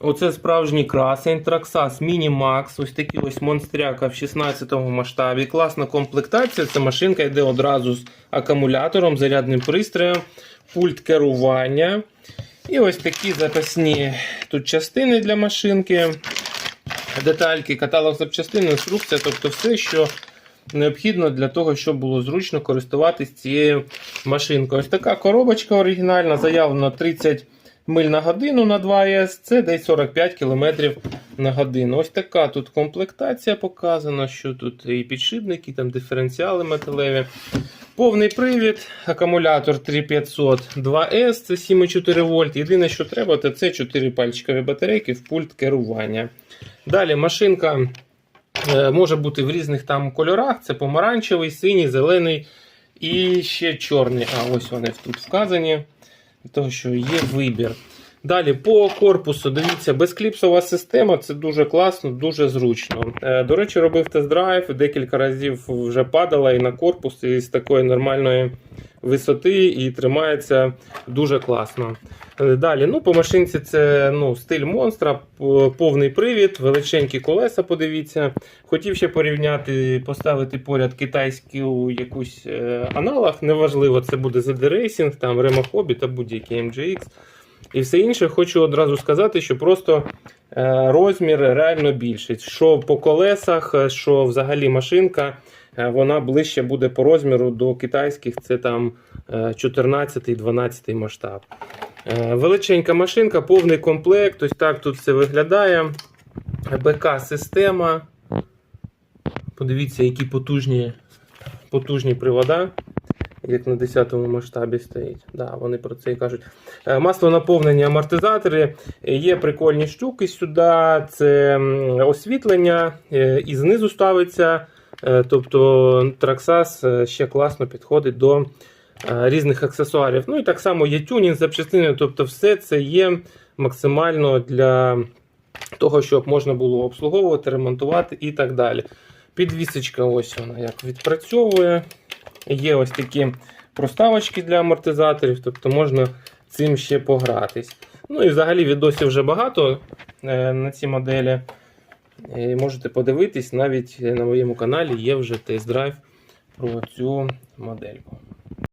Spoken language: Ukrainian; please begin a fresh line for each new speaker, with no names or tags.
Оце справжній красень Traxxas Mini Max. Ось такий ось монстряка в 16 масштабі. Класна комплектація. Це машинка йде одразу з акумулятором, зарядним пристроєм, пульт керування. І ось такі запасні тут частини для машинки. Детальки, каталог запчастин, інструкція, тобто все, що необхідно для того, щоб було зручно користуватись цією машинкою. Ось така коробочка оригінальна, заявлено 30 миль на годину на 2С, це десь 45 км на годину. Ось така тут комплектація показана, що тут і підшипники, там диференціали металеві. Повний привід, акумулятор 3500 2С, це 7,4 вольт. Єдине, що треба, то це 4 пальчикові батарейки в пульт керування. Далі машинка е, може бути в різних там кольорах: це помаранчевий, синій, зелений і ще чорний. А ось вони тут вказані, тому що є вибір. Далі по корпусу, дивіться, безкліпсова система це дуже класно, дуже зручно. Е, До речі, робив тест-драйв, декілька разів вже падала і на корпус із такої нормальної висоти і тримається дуже класно. Е, Далі, ну, по машинці це ну, стиль монстра, повний привід, величенькі колеса, подивіться. Хотів ще порівняти, поставити поряд китайську якусь е, аналог. Неважливо, це буде ZD Racing, там Remo Hobby та будь-який MGX. І все інше хочу одразу сказати, що просто е, розмір реально більший. Що по колесах, що взагалі машинка, е, вона ближче буде по розміру до китайських, це там 14-12 масштаб. Е, Величенька машинка, повний комплект. Ось так тут все виглядає. БК-система. Подивіться, які потужні, потужні привода, як на 10-му масштабі стоїть. Да, вони про це і кажуть. Е, Масло наповнення амортизатори. Є прикольні штуки сюди. Це освітлення е, і знизу ставиться. Е, Тобто е, ще класно підходить до різних аксесуарів. Ну і так само є тюнінг, запчастини, тобто все це є максимально для того, щоб можна було обслуговувати, ремонтувати і так далі. Підвісочка, ось вона як відпрацьовує. Є ось такі проставочки для амортизаторів, тобто можна цим ще погратись. Ну і взагалі відосів вже багато е, на ці моделі. Можете подивитись, навіть на моєму каналі є вже тест-драйв про цю модельку.